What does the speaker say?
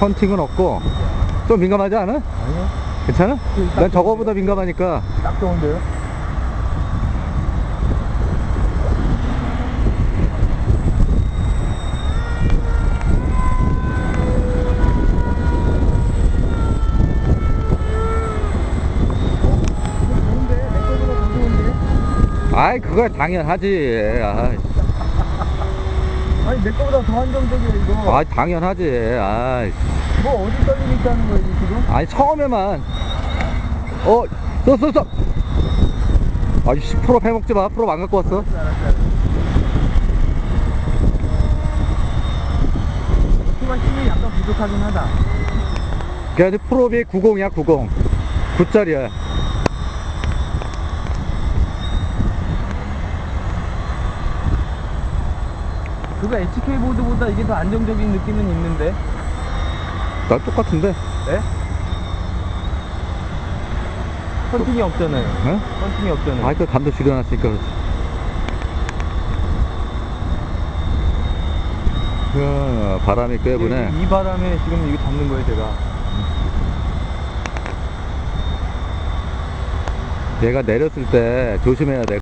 헌팅은 없고 좀 민감하지 않아? 아니요. 괜찮아? 난 저거보다 민감하니까 딱 좋은데요? 아이 그거 당연하지 아이, 내 거보다 더 안정적이야 이거. 아이 당연하지. 아이, 뭐 어디 떨림이 있다는 거야 지금? 아니 처음에만. 어써써써. 아이 10% 패먹지 마. 프로 안 갖고 왔어. 알았어 알았어. 키가 힘이 약간 부족하긴 하다. 아주 프로비 90이야 90 9짜리야 그거 HK 보드보다 이게 더 안정적인 느낌은 있는데? 나 똑같은데. 네? 헌팅이 없잖아요. 응? 헌팅이 없잖아요. 아이 그 감도 줄여놨으니까 그렇지. 그 바람이 꽤 부네. 이, 이 바람에 지금 이거 잡는 거예요 제가. 얘가 내렸을 때 조심해야 돼